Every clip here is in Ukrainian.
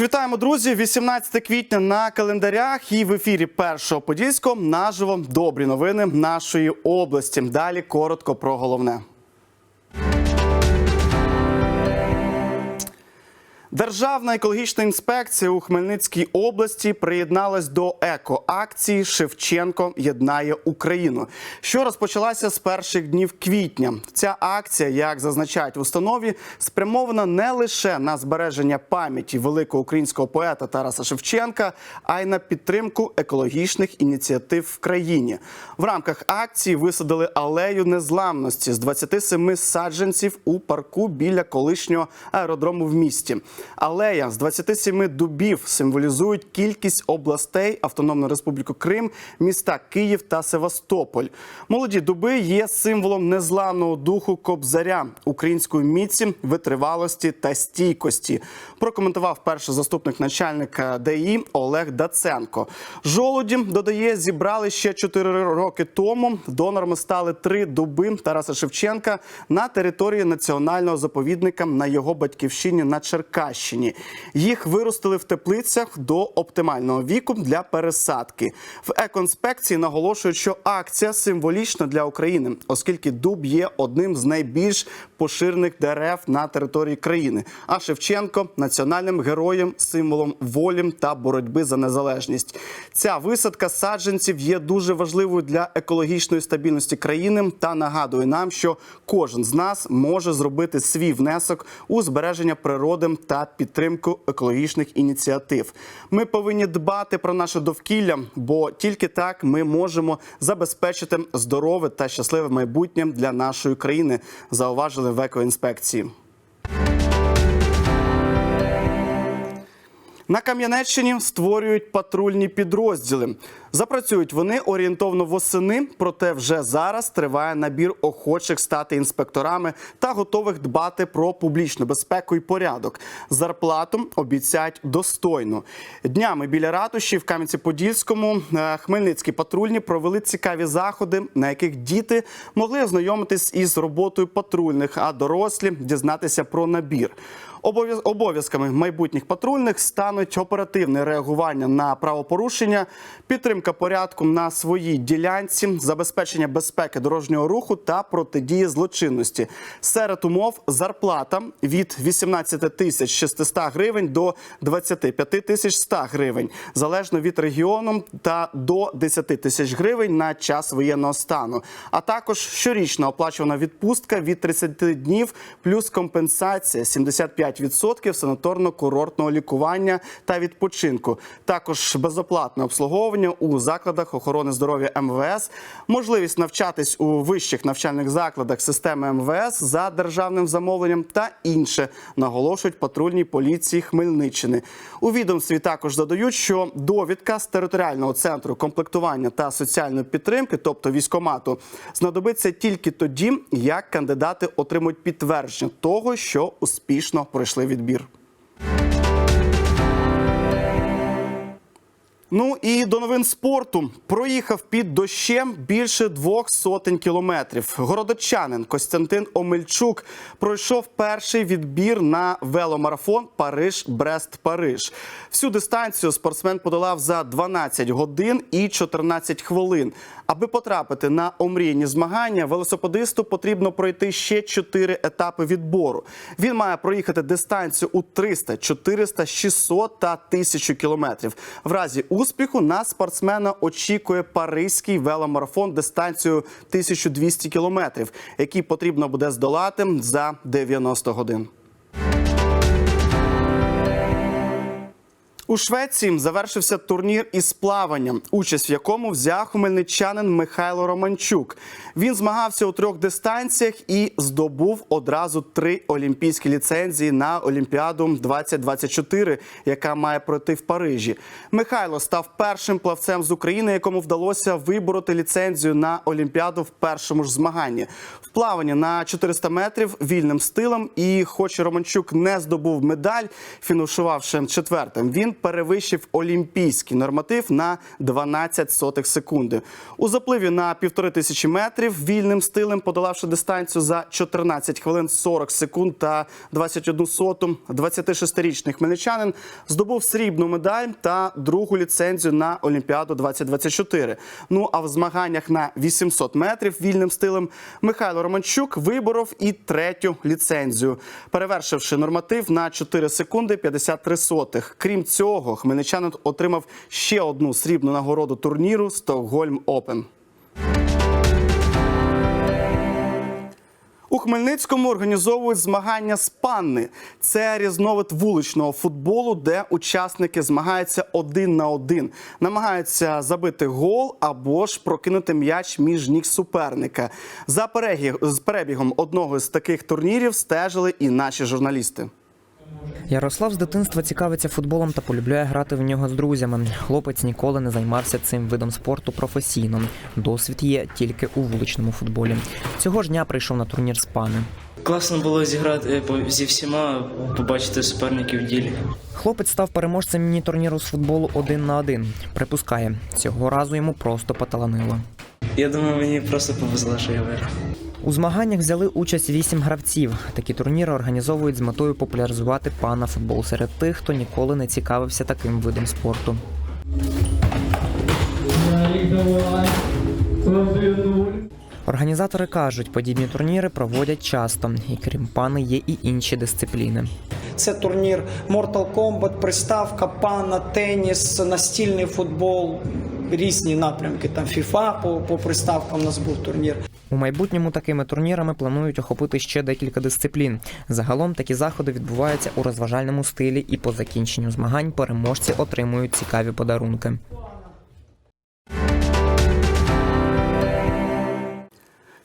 Вітаємо, друзі! 18 квітня на календарях і в ефірі першого подільського наживо добрі новини нашої області. Далі коротко про головне. Державна екологічна інспекція у Хмельницькій області приєдналась до екоакції Шевченко єднає Україну, що розпочалася з перших днів квітня. Ця акція, як зазначають в установі, спрямована не лише на збереження пам'яті великого українського поета Тараса Шевченка, а й на підтримку екологічних ініціатив в країні. В рамках акції висадили алею незламності з 27 саджанців у парку біля колишнього аеродрому в місті. Алея з 27 дубів символізують кількість областей Автономної Республіки Крим, міста Київ та Севастополь. Молоді дуби є символом незламного духу кобзаря, української міці, витривалості та стійкості. Прокоментував перший заступник начальника ДІ Олег Даценко. Жолуді додає, зібрали ще 4 роки тому. Донорами стали три дуби Тараса Шевченка на території національного заповідника на його батьківщині на Черкащині. Їх виростили в теплицях до оптимального віку для пересадки. В екоінспекції наголошують, що акція символічна для України, оскільки дуб є одним з найбільш поширених дерев на території країни. А Шевченко національним героєм, символом волі та боротьби за незалежність. Ця висадка саджанців є дуже важливою для екологічної стабільності країни та нагадує нам, що кожен з нас може зробити свій внесок у збереження природи та підтримку екологічних ініціатив. Ми повинні дбати про наше довкілля, бо тільки так ми можемо забезпечити здорове та щасливе майбутнє для нашої країни. Зауважили в екоінспекції. На Кам'янеччині створюють патрульні підрозділи. Запрацюють вони орієнтовно восени, проте вже зараз триває набір охочих стати інспекторами та готових дбати про публічну безпеку і порядок. Зарплату обіцяють достойно. Днями біля ратуші в Кам'янці-Подільському е, хмельницькі патрульні провели цікаві заходи, на яких діти могли ознайомитись із роботою патрульних, а дорослі дізнатися про набір. Обов'яз- Обов'язками майбутніх патрульних стануть оперативне реагування на правопорушення, підтримка порядку на своїй ділянці, забезпечення безпеки дорожнього руху та протидії злочинності. Серед умов зарплата від 18 тисяч 600 гривень до 25 тисяч 100 гривень, залежно від регіону, та до 10 тисяч гривень на час воєнного стану. А також щорічна оплачувана відпустка від 30 днів плюс компенсація 75% санаторно-курортного лікування та відпочинку. Також безоплатне обслуговування у закладах охорони здоров'я МВС, можливість навчатись у вищих навчальних закладах системи МВС за державним замовленням та інше, наголошують патрульні поліції Хмельниччини. У відомстві також додають, що довідка з територіального центру комплектування та соціальної підтримки, тобто військомату, знадобиться тільки тоді, як кандидати отримують підтвердження того, що успішно пройшли відбір. Ну і до новин спорту проїхав під дощем більше двох сотень кілометрів. Городочанин Костянтин Омельчук пройшов перший відбір на веломарафон Париж-Брест-Париж. Всю дистанцію спортсмен подолав за 12 годин і 14 хвилин. Аби потрапити на омріяні змагання, велосипедисту потрібно пройти ще 4 етапи відбору. Він має проїхати дистанцію у 300, 400, 600 та 1000 кілометрів. В разі успіху на спортсмена очікує паризький веломарафон дистанцією 1200 кілометрів, який потрібно буде здолати за 90 годин. У Швеції завершився турнір із плавання, участь в якому взяв хмельничанин Михайло Романчук. Він змагався у трьох дистанціях і здобув одразу три олімпійські ліцензії на Олімпіаду 2024, яка має пройти в Парижі. Михайло став першим плавцем з України, якому вдалося вибороти ліцензію на Олімпіаду в першому ж змаганні. В плаванні на 400 метрів вільним стилем. І, хоч Романчук не здобув медаль, фінішувавши четвертим, він перевищив олімпійський норматив на 12 сотих секунди. У запливі на півтори тисячі метрів вільним стилем, подолавши дистанцію за 14 хвилин 40 секунд та 21 соту, 26-річний хмельничанин здобув срібну медаль та другу ліцензію на Олімпіаду 2024. Ну а в змаганнях на 800 метрів вільним стилем Михайло Романчук виборов і третю ліцензію, перевершивши норматив на 4 секунди 53 сотих. Крім цього, хмельничанин отримав ще одну срібну нагороду турніру Стокгольм Опен. У Хмельницькому організовують змагання з панни. Це різновид вуличного футболу, де учасники змагаються один на один, намагаються забити гол або ж прокинути м'яч між ніг суперника. За перебігом одного з таких турнірів стежили і наші журналісти. Ярослав з дитинства цікавиться футболом та полюбляє грати в нього з друзями. Хлопець ніколи не займався цим видом спорту професійно. Досвід є тільки у вуличному футболі. Цього ж дня прийшов на турнір з пани. Класно було зіграти е, зі всіма, побачити суперників в ділі. Хлопець став переможцем міні-турніру з футболу один на один. Припускає, цього разу йому просто поталанило. Я думаю, мені просто повезло, що я виграв. У змаганнях взяли участь вісім гравців. Такі турніри організовують з метою популяризувати пана футбол серед тих, хто ніколи не цікавився таким видом спорту. Організатори кажуть, подібні турніри проводять часто, і крім пани є і інші дисципліни. Це турнір Mortal Kombat, приставка, пана, теніс, настільний футбол, різні напрямки. Там FIFA по, по приставкам у нас був турнір. У майбутньому такими турнірами планують охопити ще декілька дисциплін. Загалом такі заходи відбуваються у розважальному стилі, і по закінченню змагань переможці отримують цікаві подарунки.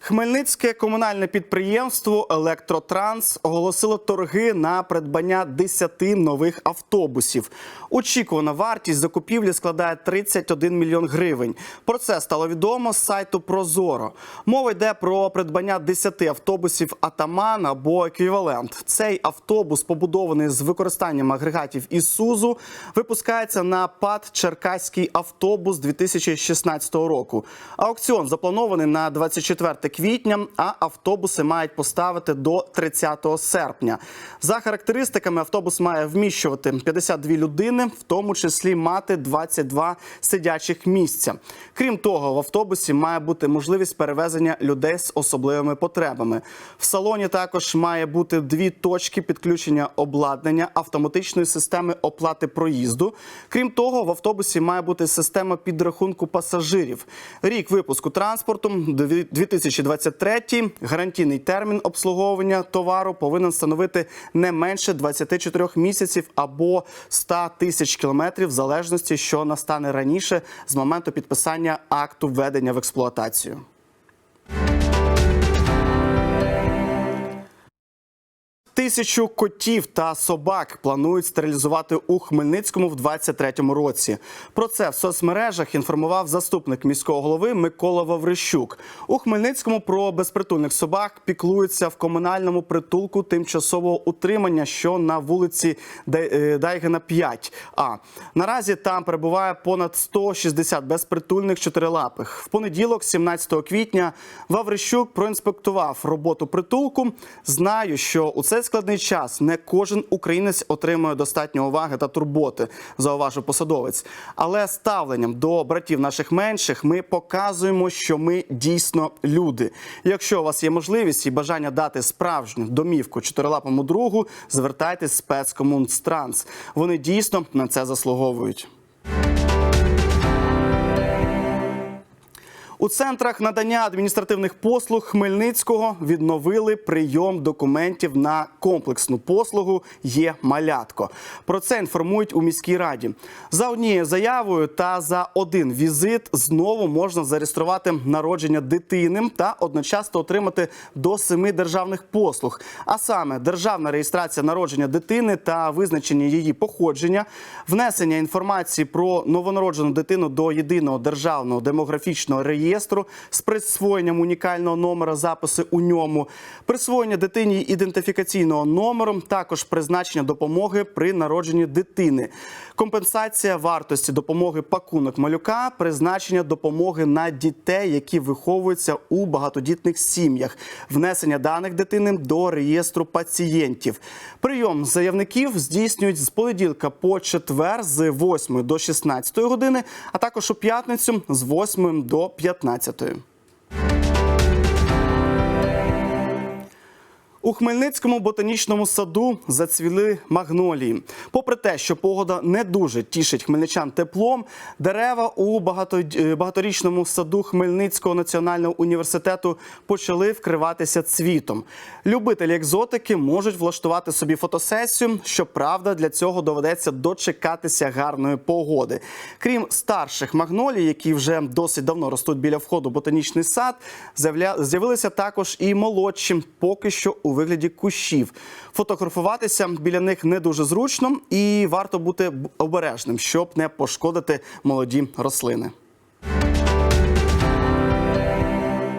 Хмельницьке комунальне підприємство Електротранс оголосило торги на придбання 10 нових автобусів. Очікувана вартість закупівлі складає 31 мільйон гривень. Про це стало відомо з сайту Прозоро. Мова йде про придбання 10 автобусів Атаман або еквівалент. Цей автобус, побудований з використанням агрегатів Ісузу, випускається на ПАД Черкаський автобус 2016 року. Аукціон запланований на 24 квітня, а автобуси мають поставити до 30 серпня. За характеристиками, автобус має вміщувати 52 людини, в тому числі мати 22 сидячих місця. Крім того, в автобусі має бути можливість перевезення людей з особливими потребами. В салоні також має бути дві точки підключення обладнання автоматичної системи оплати проїзду. Крім того, в автобусі має бути система підрахунку пасажирів. Рік випуску транспорту 2023. Гарантійний термін обслуговування товару повинен становити не менше 24 місяців або 100 тисяч кілометрів, в залежності, що настане раніше з моменту підписання акту введення в експлуатацію. Тисячу котів та собак планують стерилізувати у Хмельницькому в 2023 році. Про це в соцмережах інформував заступник міського голови Микола Ваврищук. У Хмельницькому про безпритульних собак піклуються в комунальному притулку тимчасового утримання, що на вулиці е, Дайгена 5 А наразі там перебуває понад 160 безпритульних чотирилапих. В понеділок, 17 квітня, Ваврищук проінспектував роботу притулку. Знаю, що у цей складний час не кожен українець отримує достатньо уваги та турботи, зауважив посадовець. Але ставленням до братів наших менших ми показуємо, що ми дійсно люди. Якщо у вас є можливість і бажання дати справжню домівку чотирилапому другу, звертайтесь спецкомунстранс. Вони дійсно на це заслуговують. У центрах надання адміністративних послуг Хмельницького відновили прийом документів на комплексну послугу є малятко. Про це інформують у міській раді. За однією заявою та за один візит знову можна зареєструвати народження дитини та одночасно отримати до семи державних послуг. А саме державна реєстрація народження дитини та визначення її походження, внесення інформації про новонароджену дитину до єдиного державного демографічного реєстру реєстру з присвоєнням унікального номера записи у ньому, присвоєння дитині ідентифікаційного номеру, також призначення допомоги при народженні дитини, компенсація вартості допомоги пакунок малюка, призначення допомоги на дітей, які виховуються у багатодітних сім'ях, внесення даних дитини до реєстру пацієнтів. Прийом заявників здійснюють з понеділка по четвер з 8 до 16 години, а також у п'ятницю з 8 до 15. 15-ї. У Хмельницькому ботанічному саду зацвіли магнолії. Попри те, що погода не дуже тішить хмельничан теплом, дерева у е, багаторічному саду Хмельницького національного університету почали вкриватися цвітом. Любителі екзотики можуть влаштувати собі фотосесію. Щоправда, для цього доведеться дочекатися гарної погоди. Крім старших магнолій, які вже досить давно ростуть біля входу ботанічний сад, з'явилися також і молодші, поки що у вигляді кущів. Фотографуватися біля них не дуже зручно і варто бути обережним, щоб не пошкодити молоді рослини.